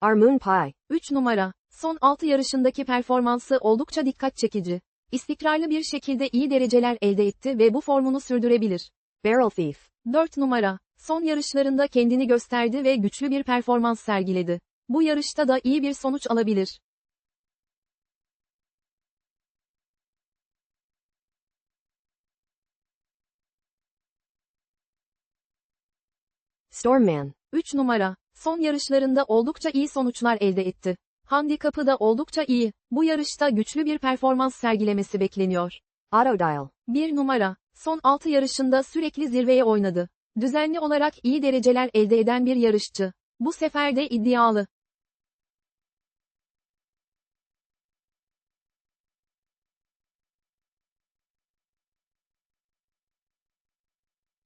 Armun Pai. 3 numara. Son 6 yarışındaki performansı oldukça dikkat çekici. İstikrarlı bir şekilde iyi dereceler elde etti ve bu formunu sürdürebilir. Barrel Thief. 4 numara. Son yarışlarında kendini gösterdi ve güçlü bir performans sergiledi. Bu yarışta da iyi bir sonuç alabilir. Stormman. 3 numara. Son yarışlarında oldukça iyi sonuçlar elde etti. Handikapı da oldukça iyi. Bu yarışta güçlü bir performans sergilemesi bekleniyor. Autodial. 1 numara. Son 6 yarışında sürekli zirveye oynadı. Düzenli olarak iyi dereceler elde eden bir yarışçı. Bu sefer de iddialı.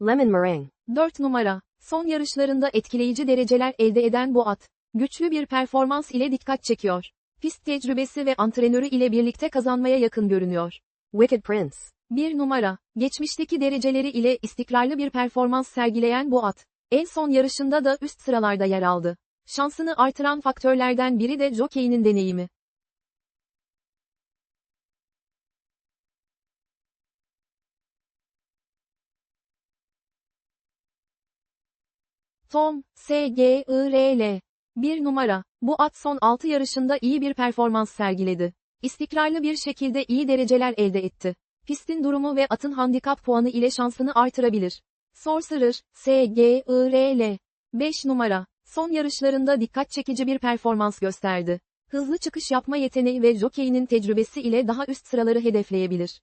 Lemon Meringue. 4 numara. Son yarışlarında etkileyici dereceler elde eden bu at. Güçlü bir performans ile dikkat çekiyor. Pist tecrübesi ve antrenörü ile birlikte kazanmaya yakın görünüyor. Wicked Prince. 1 numara. Geçmişteki dereceleri ile istikrarlı bir performans sergileyen bu at. En son yarışında da üst sıralarda yer aldı. Şansını artıran faktörlerden biri de jokeyinin deneyimi. Tom, S.G.I.R.L. 1 numara. Bu at son 6 yarışında iyi bir performans sergiledi. İstikrarlı bir şekilde iyi dereceler elde etti. Pistin durumu ve atın handikap puanı ile şansını artırabilir. Sorcerer, S.G.I.R.L. 5 numara. Son yarışlarında dikkat çekici bir performans gösterdi. Hızlı çıkış yapma yeteneği ve jokeyinin tecrübesi ile daha üst sıraları hedefleyebilir.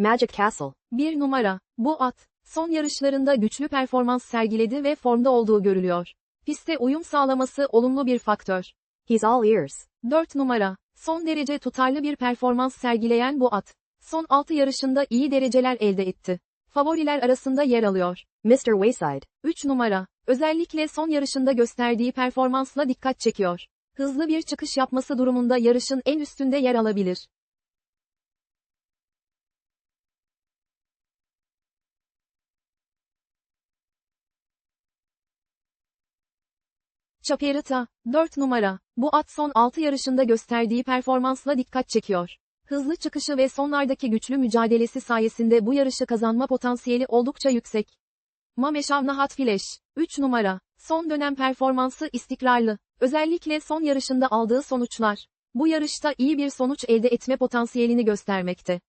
Magic Castle. 1 numara. Bu at, son yarışlarında güçlü performans sergiledi ve formda olduğu görülüyor. Piste uyum sağlaması olumlu bir faktör. He's all ears. 4 numara. Son derece tutarlı bir performans sergileyen bu at. Son 6 yarışında iyi dereceler elde etti. Favoriler arasında yer alıyor. Mr. Wayside. 3 numara. Özellikle son yarışında gösterdiği performansla dikkat çekiyor. Hızlı bir çıkış yapması durumunda yarışın en üstünde yer alabilir. Chaperita, 4 numara. Bu at son 6 yarışında gösterdiği performansla dikkat çekiyor. Hızlı çıkışı ve sonlardaki güçlü mücadelesi sayesinde bu yarışı kazanma potansiyeli oldukça yüksek. Mameşav Nahat Fileş, 3 numara. Son dönem performansı istikrarlı. Özellikle son yarışında aldığı sonuçlar. Bu yarışta iyi bir sonuç elde etme potansiyelini göstermekte.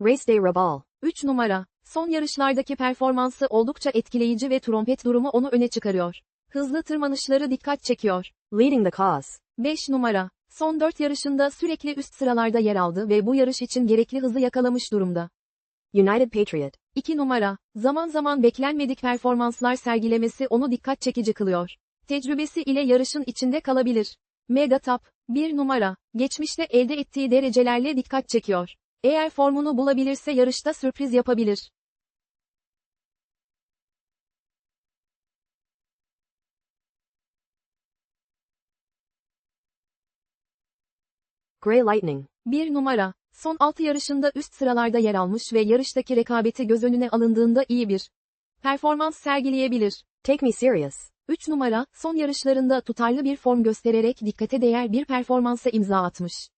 Race Day Rabal. 3 numara. Son yarışlardaki performansı oldukça etkileyici ve trompet durumu onu öne çıkarıyor. Hızlı tırmanışları dikkat çekiyor. Leading the Cause. 5 numara. Son 4 yarışında sürekli üst sıralarda yer aldı ve bu yarış için gerekli hızı yakalamış durumda. United Patriot. 2 numara. Zaman zaman beklenmedik performanslar sergilemesi onu dikkat çekici kılıyor. Tecrübesi ile yarışın içinde kalabilir. Megatap. 1 numara. Geçmişte elde ettiği derecelerle dikkat çekiyor. Eğer formunu bulabilirse yarışta sürpriz yapabilir. Grey Lightning. 1 numara. Son 6 yarışında üst sıralarda yer almış ve yarıştaki rekabeti göz önüne alındığında iyi bir performans sergileyebilir. Take Me Serious. 3 numara, son yarışlarında tutarlı bir form göstererek dikkate değer bir performansa imza atmış.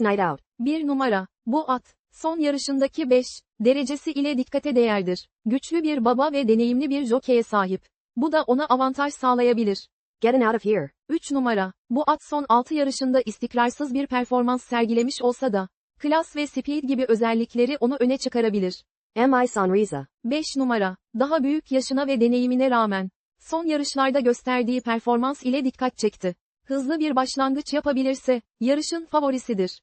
Night Out. 1 numara, bu at, son yarışındaki 5 derecesi ile dikkate değerdir. Güçlü bir baba ve deneyimli bir jokeye sahip. Bu da ona avantaj sağlayabilir. Getting Out of Here. 3 numara, bu at son 6 yarışında istikrarsız bir performans sergilemiş olsa da, klas ve speed gibi özellikleri onu öne çıkarabilir. M.I. Sonrisa. 5 numara, daha büyük yaşına ve deneyimine rağmen, son yarışlarda gösterdiği performans ile dikkat çekti. Hızlı bir başlangıç yapabilirse, yarışın favorisidir.